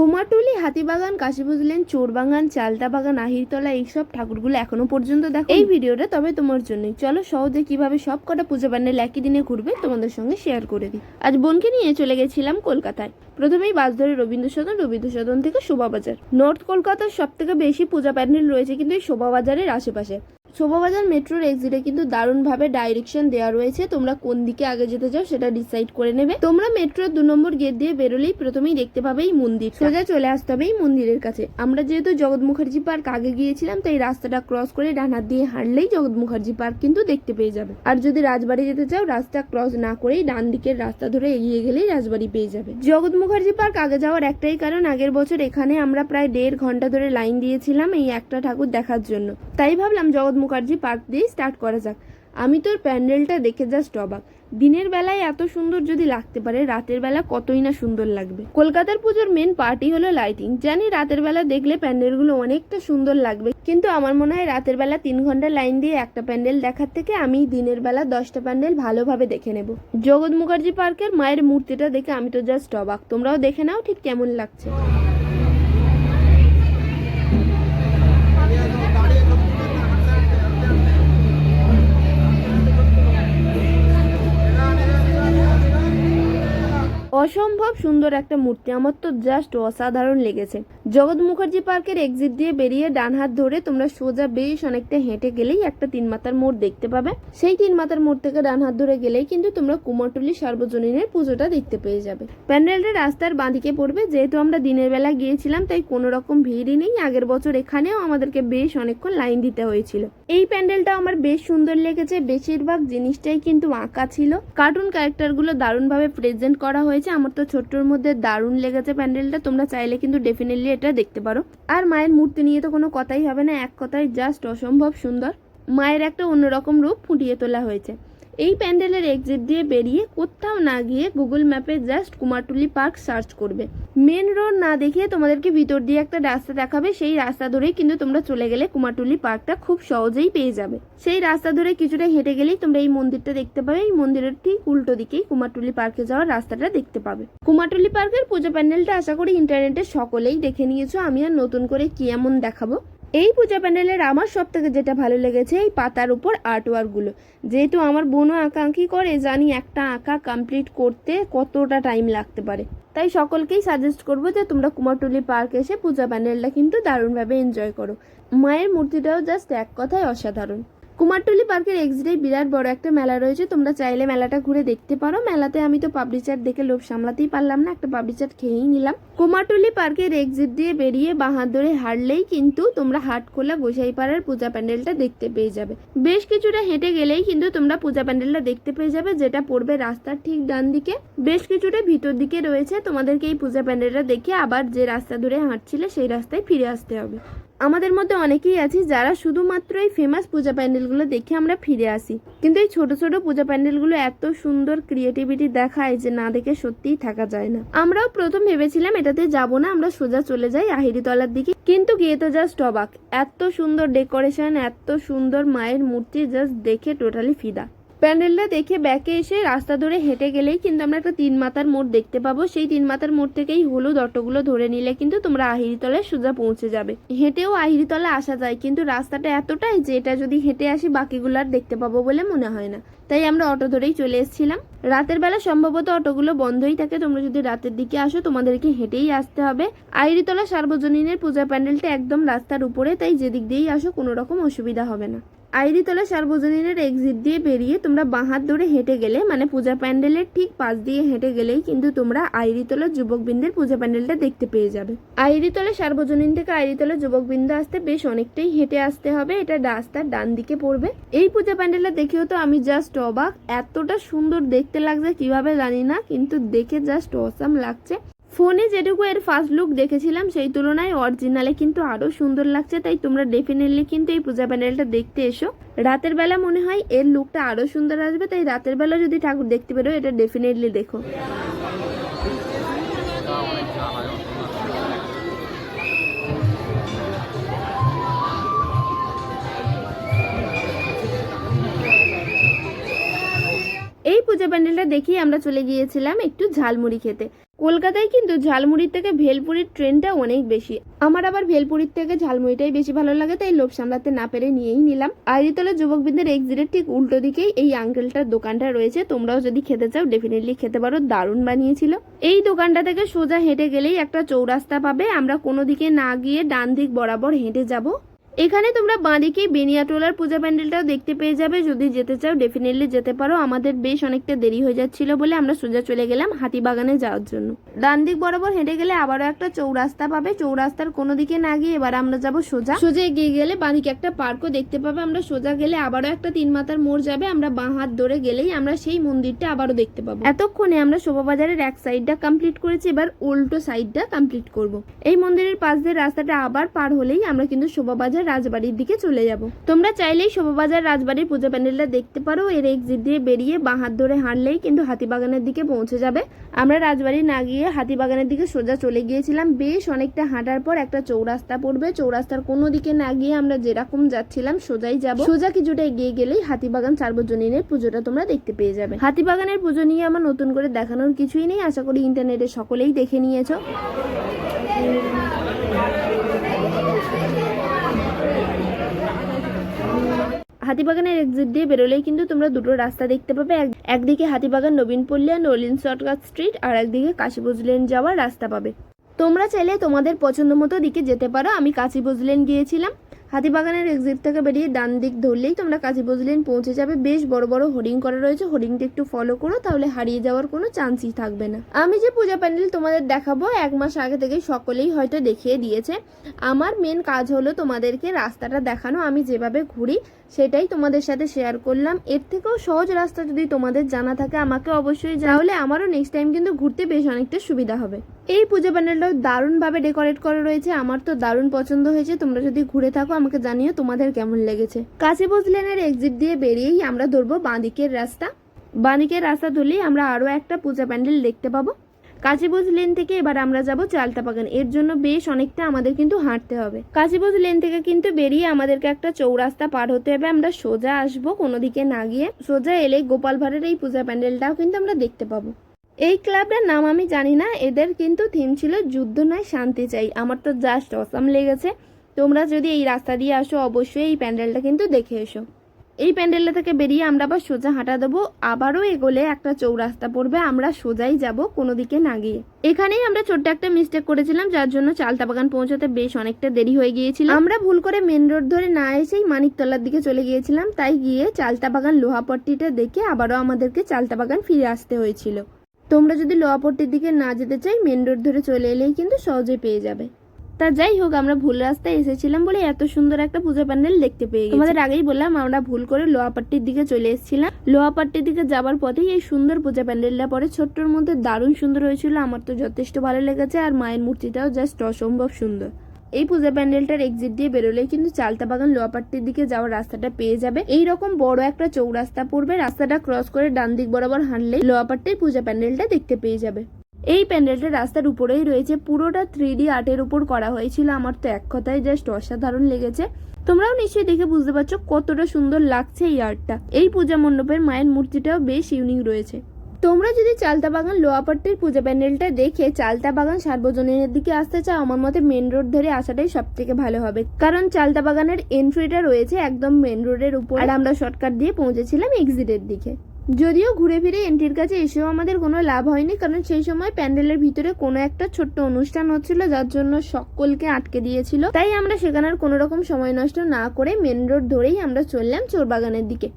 কুমারটুলি, হাতিবাগান কাশীবুজলেন চোরবাগান চালতা বাগান আহিরতলা, এইসব ঠাকুরগুলো এখনও পর্যন্ত দেখো। এই ভিডিওটা তবে তোমার জন্যই। চলো সহজে কীভাবে সব কটা পুজো প্যান্ডেল একই দিনে ঘুরবে তোমাদের সঙ্গে শেয়ার করে দিই। আজ বোনকে নিয়ে চলে গেছিলাম কলকাতায়। প্রথমেই বাস ধরে রবীন্দ্র সদন রবীন্দ্র সদন থেকে শোভাবাজার। নর্থ কলকাতার সব থেকে বেশি পূজা প্যান্ডেল রয়েছে কিন্তু এই শোভাবাজারের আশেপাশে। শোভাবাজার মেট্রোর এক্সিটে কিন্তু দারুণভাবে ডাইরেকশন দেওয়া রয়েছে। তোমরা কোন দিকে আগে যেতে চাও সেটা ডিসাইড করে নেবে। তোমরা মেট্রোর দু নম্বর গেট দিয়ে বেরোলেই প্রথমেই দেখতে পাবে এই মন্দির সোজা চলে আসতে হবে এই মন্দিরের কাছে। আমরা যেহেতু জগৎ মুখার্জি পার্ক আগে গিয়েছিলাম, তাই রাস্তাটা ক্রস করে ডান হাত দিয়ে হাঁটলেই জগৎ মুখার্জি পার্ক কিন্তু দেখতে পেয়ে যাবে। আর যদি রাজবাড়ি যেতে চাও, রাস্তা ক্রস না করেই ডান দিকের রাস্তা ধরে এগিয়ে গেলেই রাজবাড়ি পেয়ে যাবে। জগৎ মুখার্জি পার্ক আগে যাওয়ার একটাই কারণ, আগের বছর এখানে আমরা প্রায় দেড় ঘণ্টা ধরে লাইন দিয়েছিলাম এই একটা ঠাকুর দেখার জন্য। তাই ভাবলাম জগৎ মুখার্জি পার্ক দিয়ে স্টার্ট করা যাক। আমি তোর প্যান্ডেলটা দেখে জাস্ট অবাক। দিনের বেলায় এত সুন্দর যদি লাগতে পারে, রাতের বেলা কতই না সুন্দর লাগবে। কলকাতার পুজোর মেন পার্টি হলো লাইটিং জানি রাতের বেলা দেখলে প্যান্ডেলগুলো অনেকটা সুন্দর লাগবে, কিন্তু আমার মনে হয় রাতের বেলা তিন ঘণ্টা লাইন দিয়ে একটা প্যান্ডেল দেখার থেকে আমি দিনের বেলা দশটা প্যান্ডেল ভালোভাবে দেখে নেব। জগৎ মুখার্জি পার্কের মায়ের মূর্তিটা দেখে আমি তো জাস্ট অবাক। তোমরাও দেখে নাও ঠিক কেমন লাগছে। অসম্ভব সুন্দর একটা মূর্তি। আমার তো জাস্ট অসাধারণ লেগেছে। জগৎ মুখার্জি পার্কের এক্সিট দিয়ে বেরিয়ে ডান হাত ধরে তোমরা সোজা বেশ অনেকটা হেঁটে গেলেই একটা তিন মাতার মোড় দেখতে পাবে। সেই তিন মাতার মোড় থেকে ডান হাত ধরে গেলেই কিন্তু তোমরা কুমারটুলি সার্বজনীনের পুজোটা দেখতে পেয়ে যাবে। প্যান্ডেলটা রাস্তার বাঁদিকে পড়বে, যেহেতু আমরা দিনের বেলা গিয়েছিলাম, তাই কোনো রকম ভিড়ই নেই। আগের বছর এখানেও আমাদেরকে বেশ অনেকক্ষণ লাইন দিতে হয়েছিল। এই প্যান্ডেলটা আমার বেশ সুন্দর লেগেছে। বেশিরভাগ জিনিসটাই কিন্তু আঁকা ছিল। কার্টুন ক্যারেক্টারগুলো দারুণভাবে প্রেজেন্ট করা হয়েছে। আমার তো ছোট্টর মধ্যে দারুণ লেগেছে প্যান্ডেলটা। তোমরা চাইলে কিন্তু ডেফিনেটলি এটা দেখতে পারো। আর মায়ের মূর্তি নিয়ে তো কোনো কথাই হবে না, এক কথায় জাস্ট অসম্ভব সুন্দর। মায়ের একটা অন্যরকম রূপ ফুটিয়ে তোলা হয়েছে। এই প্যান্ডেলের এক্সিট দিয়ে বেরিয়ে কোথাও না গিয়ে গুগল ম্যাপে জাস্ট কুমারটুলি পার্ক সার্চ করবে। মেন রোড না দেখিয়ে তোমাদেরকে ভিতর দিয়ে একটা রাস্তা দেখাবে, সেই রাস্তা ধরেই কিন্তু তোমরা চলে গেলে কুমারটুলি পার্কটা খুব সহজেই পেয়ে যাবে। সেই রাস্তা ধরে কিছুটা হেঁটে গেলেই তোমরা এই মন্দিরটা দেখতে পাবে, এই মন্দিরের ঠিক উল্টো দিকেই কুমারটুলি পার্কে যাওয়ার রাস্তাটা দেখতে পাবে। কুমারটুলি পার্কের পুজো প্যান্ডেলটা আশা করি ইন্টারনেটে সকলেই দেখে নিয়েছো, আমি আর নতুন করে কি এমন দেখাবো? এই পূজা প্যান্ডেলের আমার সব থেকে যেটা ভালো লেগেছে এই পাতার উপর আর্টওয়ার্কগুলো যেহেতু আমার বোনও আঁকা করে, জানি একটা আঁকা কমপ্লিট করতে কতটা টাইম লাগতে পারে। তাই সকলকেই সাজেস্ট করব যে তোমরা কুমারটুলি পার্ক এসে পূজা প্যান্ডেলটা কিন্তু দারুণভাবে এনজয় করো। মায়ের মূর্তিটাও জাস্ট এক কথায় অসাধারণ। কুমারটুলি পার্কের এক্সিটেই বিরাট বড় একটা মেলা রয়েছে। তোমরা চাইলে মেলাটা ঘুরে দেখতে পারো। মেলাতে আমি তো পাবলি চাট দেখে লোভ সামলাতেই পারলাম না, একটা পাবলি চাট খেয়েই নিলাম। কুমারটুলি পার্কের এক্সিট দিয়ে বেরিয়ে বাহাত ধরে কিন্তু তোমরা হাট হাটখোলা গোসাইপাড়ার পূজা প্যান্ডেলটা দেখতে পেয়ে যাবে। বেশ কিছুটা হেঁটে গেলেই কিন্তু তোমরা পূজা প্যান্ডেলটা দেখতে পেয়ে যাবে, যেটা পড়বে রাস্তার ঠিক ডান দিকে। বেশ কিছুটা ভিতর দিকে রয়েছে, তোমাদেরকে এই পূজা প্যান্ডেলটা দেখে আবার যে রাস্তা ধরে হাঁটছিলে সেই রাস্তায় ফিরে আসতে হবে। আমাদের মধ্যে অনেকেই আছি যারা শুধুমাত্র এই ফেমাস পূজা প্যান্ডেলগুলো দেখে আমরা ফিরে আসি। কিন্তু এই ছোট ছোট পূজা প্যান্ডেলগুলো এত সুন্দর ক্রিয়েটিভিটি দেখায় যে না দেখে সত্যিই থাকা যায় না। আমরাও প্রথম ভেবেছিলাম এটাতে যাব না, আমরা সোজা চলে যাই আহিরিতলার দিকে। কিন্তু গিয়ে তো জাস্ট অবাক। এত সুন্দর ডেকোরেশন এত সুন্দর মায়ের মূর্তি জাস্ট দেখে টোটালি ফিদা। প্যান্ডেলটা দেখে ব্যাকে এসে রাস্তা ধরে হেঁটে গেলেই কিন্তু আমরা একটা তিন মাথার মোড় দেখতে পাবো। সেই তিন মাথার মোড় থেকেই হলুদ অটোগুলো ধরে নিলে কিন্তু তোমরা আহিরিতলায় সোজা পৌঁছে যাবে। হেঁটেও আহিরিতলা আসা যায়, কিন্তু রাস্তাটা এতটাই যে এটা যদি হেঁটে আসি বাকিগুলো আর দেখতে পাবো বলে মনে হয় না। তাই আমরা অটো ধরেই চলে এসেছিলাম। রাতের বেলা সম্ভবত অটোগুলো বন্ধই থাকে, তোমরা যদি রাতের দিকে আসো তোমাদেরকে হেঁটেই আসতে হবে। আইরিতলা সার্বজনীনের পূজা প্যান্ডেলটা একদম রাস্তার উপরে, তাই যেদিক দিয়েই আসো কোনো রকম অসুবিধা হবে না। আইরিতলা সার্বজনীনের এক্সিট দিয়ে বেরিয়ে তোমরা বাঁহাত ধরে হেঁটে গেলে মানে পূজা প্যান্ডেলের ঠিক পাশ দিয়ে হেঁটে গেলেই কিন্তু তোমরা আইরিতলা যুবকবৃন্দের পূজা প্যান্ডেলটা দেখতে পেয়ে যাবে। আইরিতলা সার্বজনীন থেকে আইরিতলা যুবকবৃন্দ আসতে বেশ অনেকটাই হেঁটে আসতে হবে, এটা রাস্তার ডান দিকে পড়বে। এই পূজা প্যান্ডেলটা দেখেও তো আমি জাস্ট অবাক, এতটা সুন্দর দেখতে লাগছে, কীভাবে জানি না, কিন্তু দেখে জাস্ট অসাম লাগছে। ফোনে যেটুকু এর ফার্স্ট লুক দেখেছিলাম, সেই তুলনায় অরিজিনালে কিন্তু আরও সুন্দর লাগছে। তাই তোমরা ডেফিনেটলি কিন্তু এই পূজা প্যান্ডেলটা দেখতে এসো। রাতের বেলা মনে হয় এর লুকটা আরও সুন্দর আসবে। তাই রাতের বেলা যদি ঠাকুর দেখতে পেরো এটা ডেফিনেটলি দেখো। এই পূজা প্যান্ডেলটা দেখেই আমরা চলে গিয়েছিলাম একটু ঝালমুড়ি খেতে। কলকাতায় কিন্তু ঝালমুড়ির থেকে ভেলপুরির ট্রেনটা অনেক বেশি। আমার আবার ভেলপুরির থেকে ঝালমুড়িটাই বেশি ভালো লাগে, তাই লোভ সামলাতে না পেরে নিয়েই নিলাম। আইরিতলা যুবকবৃন্দের এক্সিটের ঠিক উল্টো দিকেই এই আঙ্কেলটার দোকানটা রয়েছে, তোমরাও যদি খেতে চাও ডেফিনেটলি খেতে পারো, দারুণ বানিয়েছিল। এই দোকানটা থেকে সোজা হেঁটে গেলেই একটা চৌরাস্তা পাবে, আমরা কোনো দিকে না গিয়ে ডান দিক বরাবর হেঁটে যাব। এখানে তোমরা বাঁদিকেই বেনিয়াটোলার পূজা প্যান্ডেলটাও দেখতে পেয়ে যাবে। যদি যেতে চাও ডেফিনেটলি যেতে পারো। আমাদের বেশ অনেকটা দেরি হয়ে যাচ্ছিল বলে আমরা সোজা চলে গেলাম হাতিবাগানে যাওয়ার জন্য। ডান দিক বরাবর হেঁটে গেলে আবারও একটা চৌরাস্তা পাবে। চৌরাস্তার কোনো দিকে না গিয়ে এবার আমরা যাব সোজা। সোজা এগিয়ে গেলে বাঁদিকে একটা পার্কও দেখতে পাবে। আমরা সোজা গেলে আবারও একটা তিন মাতার মোড় যাবে। আমরা বাঁ হাত ধরে গেলেই আমরা সেই মন্দিরটা আবারও দেখতে পাবো। এতক্ষণে আমরা শোভাবাজারের এক সাইডটা কমপ্লিট করেছি। এবার উল্টো সাইডটা কমপ্লিট করব। এই মন্দিরের পাশ দিয়ে রাস্তাটা আবার পার হলেই আমরা কিন্তু শোভাবাজার রাজবাড়ির দিকে চলে যাব। তোমরা চাইলেই শোভাবাজার রাজবাড়ির পুজো প্যান্ডেলটা দেখতে পারো। এর এক্সিট দিয়ে বেরিয়ে বাঁ হাত ধরে হাঁটলেই কিন্তু হাতিবাগানের দিকে পৌঁছে যাবে। আমরা রাজবাড়ি না গিয়ে হাতিবাগানের দিকে সোজা চলে গিয়েছিলাম। বেশ অনেকটা হাঁটার পর একটা চৌরাস্তা পড়বে। চৌরাস্তার কোনো দিকে না গিয়ে আমরা যেরকম যাচ্ছিলাম সোজাই যাব। সোজা কিছুটা এগিয়ে গেলেই হাতিবাগান সার্বজনীনের পুজোটা তোমরা দেখতে পেয়ে যাবে। হাতিবাগানের পুজো নিয়ে আমার নতুন করে দেখানোর কিছুই নেই। আশা করি ইন্টারনেটে সকলেই দেখে নিয়েছো। হাতিবাগানের এক্সিট দিয়ে বেরোলেই কিন্তু তোমরা দুটো রাস্তা দেখতে পাবে। এক- একদিকে হাতিবাগান নবীনপল্লী আর নলিন শর্টকাট স্ট্রিট আর একদিকে কাশীপুজ লেন যাওয়ার রাস্তা পাবে। তোমরা চাইলে তোমাদের পছন্দ মতো দিকে যেতে পারো। আমি কাশীপুজ লেন গিয়েছিলাম। হাতিবাগানের এক্সিট থেকে বেরিয়ে ডান দিক ধরলেই তোমরা কাশীপুজ লেন পৌঁছে যাবে। বেশ বড় বড় হোর্ডিং করা রয়েছে। হোর্ডিংটা একটু ফলো করো, তাহলে হারিয়ে যাওয়ার কোনো চান্সই থাকবে না। আমি যে পূজা প্যান্ডেল তোমাদের দেখাবো, এক মাস আগে থেকে সকলেই হয়তো দেখিয়ে দিয়েছে। আমার মেন কাজ হলো তোমাদেরকে রাস্তাটা দেখানো। আমি যেভাবে ঘুরি সেটাই তোমাদের সাথে শেয়ার করলাম। এর থেকেও সহজ রাস্তা যদি তোমাদের জানা থাকে, আমাকে অবশ্যই তাহলে আমারও নেক্সট টাইম কিন্তু ঘুরতে বেশ অনেকটা সুবিধা হবে। এই পূজা প্যান্ডেলটাও দারুণভাবে ডেকোরেট করা রয়েছে। আমার তো দারুণ পছন্দ হয়েছে। তোমরা যদি ঘুরে থাকো, আমাকে জানিও তোমাদের কেমন লেগেছে। কাশীবোজ লেনের এক্সিট দিয়ে বেরিয়েই আমরা ধরবো বাঁদিকের রাস্তা। বাঁদিকের রাস্তা ধরলেই আমরা আরও একটা পূজা প্যান্ডেল দেখতে পাবো। কাশীবোজ লেন থেকে এবার আমরা যাব চালতা বাগান। এর জন্য বেশ অনেকটা আমাদের কিন্তু হাঁটতে হবে। কাশীবোজ লেন থেকে কিন্তু বেরিয়ে আমাদেরকে একটা চৌরাস্তা পার হতে হবে। আমরা সোজা আসব কোনো দিকে না গিয়ে। সোজা এলে গোপাল ভাড়ের এই পূজা প্যান্ডেলটাও কিন্তু আমরা দেখতে পাবো। এই ক্লাবটার নাম আমি জানি না। এদের কিন্তু থিম ছিল যুদ্ধ নয়, শান্তি চাই। আমার তো জাস্ট অসাম লেগেছে। তোমরা যদি এই রাস্তা দিয়ে আসো, অবশ্যই এই প্যান্ডেলটা কিন্তু দেখে এসো। এই প্যান্ডেলটা থেকে বেরিয়ে আমরা আবার সোজা হাঁটা দেবো। আবারও এগোলে একটা চৌরাস্তা পড়বে, আমরা সোজাই যাব কোনো দিকে না গিয়ে। এখানেই আমরা ছোট্ট একটা মিস্টেক করেছিলাম, যার জন্য চালতা বাগান পৌঁছাতে বেশ অনেকটা দেরি হয়ে গিয়েছিল। আমরা ভুল করে মেন রোড ধরে না এসেই মানিকতলার দিকে চলে গিয়েছিলাম, তাই গিয়ে চালতা বাগান লোহাপট্টিটা দেখে আবারও আমাদেরকে চালতা বাগান ফিরে আসতে হয়েছিল। তোমরা যদি লোহাপট্টির দিকে না যেতে চাই মেন রোড ধরে চলে এলেই কিন্তু সহজে পেয়ে যাবে। তা যাই হোক, আমরা ভুল রাস্তায় এসেছিলাম বলে এত সুন্দর একটা পূজা প্যান্ডেল দেখতে পেয়ে গেছি। তোমাদের আগেই বললাম, আমরা ভুল করে লোহাপাট্টির দিকে চলে এসেছিলাম। লোহাপাট্টির দিকে যাবার পথেই এই সুন্দর পূজা প্যান্ডেলটা পরে ছোট্টর মধ্যে দারুণ সুন্দর হয়েছিল, আমার তো যথেষ্ট ভালো লেগেছে আর মায়ের মূর্তিটাও জাস্ট অসম্ভব সুন্দর। এই পূজা প্যান্ডেলটার এক্সিট দিয়ে বেরোলেই কিন্তু চালতা বাগান লোয়াপাট্টির দিকে যাওয়ার রাস্তাটা পেয়ে যাবে। এই রকম বড় একটা চৌরাস্তা পড়বে, রাস্তাটা ক্রস করে ডান দিক বরাবর হাঁটলেই লোয়াপাট্টির পূজা প্যান্ডেলটা দেখতে পেয়ে যাবে। এই প্যান্ডেলটা রাস্তার উপরেই রয়েছে। পুরোটা থ্রি ডি আর্টের উপর করা হয়েছিল। আমার তো এক কথায় জাস্ট অসাধারণ লেগেছে। তোমরাও নিশ্চয়ই দেখে বুঝতে পারছ কতটা সুন্দর লাগছে এই আর্টটা। এই পূজা মণ্ডপের মায়ের মূর্তিটাও বেশ ইউনিক রয়েছে। তোমরা যদি চালতা বাগান লোয়াপাট্টির পূজা প্যান্ডেলটা দেখে চালতা বাগান সার্বজনীনের দিকে আসতে চাও, আমার মতে মেন রোড ধরে আসাটাই সব থেকে ভালো হবে। কারণ চালতা বাগানের এন্ট্রিটা রয়েছে একদম মেন রোডের উপর। আর আমরা শর্টকাট দিয়ে পৌঁছেছিলাম এক্সিটের দিকে। যদিও ঘুরে ফিরে এন্ট্রির কাছে এসেও আমাদের কোনো লাভ হয়নি, কারণ সেই সময় প্যান্ডেলের ভিতরে কোনো একটা ছোট্ট অনুষ্ঠান হচ্ছিল যার জন্য সকলকে আটকে দিয়েছিল। তাই আমরা সেখানে আর কোনো রকম সময় নষ্ট না করে মেন রোড ধরেই আমরা চললাম চোরবাগানের দিকে।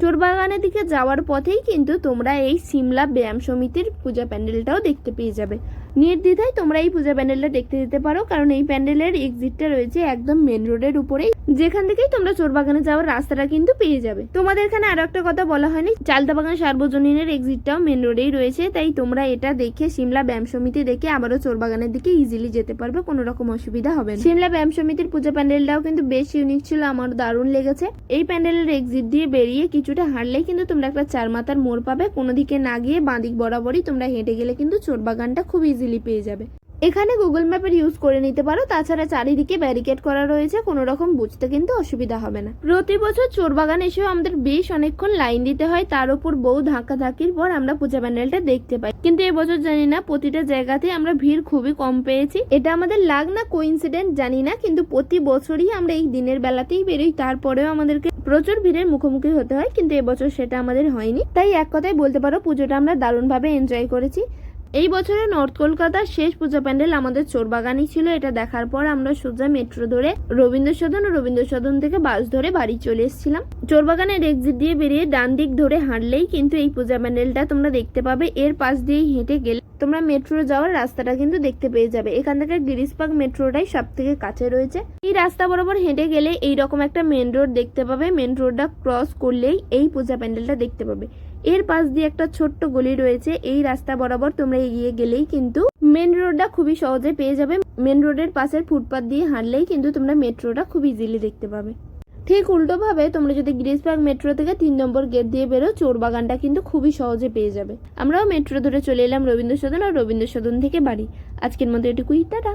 চোরবাগানের দিকে যাওয়ার পথেই কিন্তু তোমরা এই সিমলা ব্যায়াম সমিতির পূজা প্যান্ডেলটাও দেখতে পেয়ে যাবে। নির্দ্বিধায় তোমরা এই পূজা প্যান্ডেলটা দেখতে যেতে পারো, কারণ এই প্যান্ডেলের এক্সিটটা রয়েছে একদম মেন রোডের উপরেই। যেখান থেকেই তোমরা চোরবাগানে যাওয়ার রাস্তাটা কিন্তু পেয়ে যাবে। তোমাদের এখানে আরও একটা কথা বলা হয়নি চালতাবাগান সার্বজনীনের এক্সিটটাও মেন রোডেই রয়েছে, তাই তোমরা এটা দেখে সিমলা ব্যায়াম সমিতি দেখে আবারও চোরবাগানের দিকে ইজিলি যেতে পারবে, কোনো রকম অসুবিধা হবে না। সিমলা ব্যায়াম সমিতির পূজা প্যান্ডেলটাও কিন্তু বেশ ইউনিক ছিল, আমার দারুণ লেগেছে। এই প্যান্ডেলের এক্সিট দিয়ে বেরিয়ে কিছুটা হাঁটলেই কিন্তু তোমরা একটা চার মাথার মোড় পাবে, কোনো দিকে না গিয়ে বাঁদিক বরাবরই তোমরা হেঁটে গেলে কিন্তু চোরবাগানটা খুব ইজিলি পেয়ে যাবে। এখানে গুগল ম্যাপের ইউজ করে নিতে পারো, তাছাড়া চারিদিকে ব্যারিকেড করা রয়েছে কোনো রকম বুঝতে কিন্তু অসুবিধা হবে না। প্রতি বছর চোরবাগান এসেও আমাদের বেশ অনেকক্ষণ লাইন দিতে হয়, তার উপর বউ ধাক্কা ধাক্কির পর আমরা পূজা প্যান্ডেলটা দেখতে পাই। কিন্তু এবছর জানি না, প্রতিটা জায়গাতে আমরা ভিড় খুবই কম পেয়েছি। এটা আমাদের লাগ না কোইন্সিডেন্ট জানি না, কিন্তু প্রতি বছরই আমরা এই দিনের বেলাতেই বেরোই, তারপরেও আমাদেরকে প্রচুর ভিড়ের মুখোমুখি হতে হয়, কিন্তু এবছর সেটা আমাদের হয়নি। তাই এক কথায় বলতে পারো, পুজোটা আমরা দারুণভাবে এনজয় করেছি। এই বছরে নর্থ কলকাতার শেষ পূজা প্যান্ডেল আমাদের চোরবাগানই ছিল। এটা দেখার পর আমরা সোজা মেট্রো ধরে রবীন্দ্র সদন ও রবীন্দ্র সদন থেকে বাস ধরে বাড়ি চলে এসেছিলাম। চোরবাগানের এক্সিট দিয়ে বেরিয়ে ডান দিক ধরে হাঁটলেই কিন্তু এই পূজা প্যান্ডেলটা তোমরা দেখতে পাবে। এর পাশ দিয়েই হেঁটে গেলে তোমরা মেট্রো যাওয়ার রাস্তাটা কিন্তু দেখতে পেয়ে যাবে। এখান থেকে গিরিশ পার্ক মেট্রোটাই সব থেকে কাছে রয়েছে। এই রাস্তা বরাবর হেঁটে গেলে এইরকম একটা মেন রোড দেখতে পাবে। মেন রোডটা ক্রস করলেই এই পূজা প্যান্ডেলটা দেখতে পাবে। এর পাশ দিয়ে একটা ছোট্ট গলি রয়েছে। এই রাস্তা বরাবর তোমরা এগিয়ে গেলেই কিন্তু মেন রোডটা খুবই সহজে পেয়ে যাবে। মেন রোডের পাশের ফুটপাথ দিয়ে হাঁটলেই কিন্তু তোমরা মেট্রোটা খুব ইজিলি দেখতে পাবে। ঠিক উল্টোভাবে তোমরা যদি গ্রিসবার্গ মেট্রো থেকে তিন নম্বর গেট দিয়ে বেরো চোর বাগানটা কিন্তু খুবই সহজে পেয়ে যাবে। আমরাও মেট্রো ধরে চলে এলাম রবীন্দ্র সদন আর রবীন্দ্র সদন থেকে বাড়ি। আজকের মতো এটুকুই। টাটা!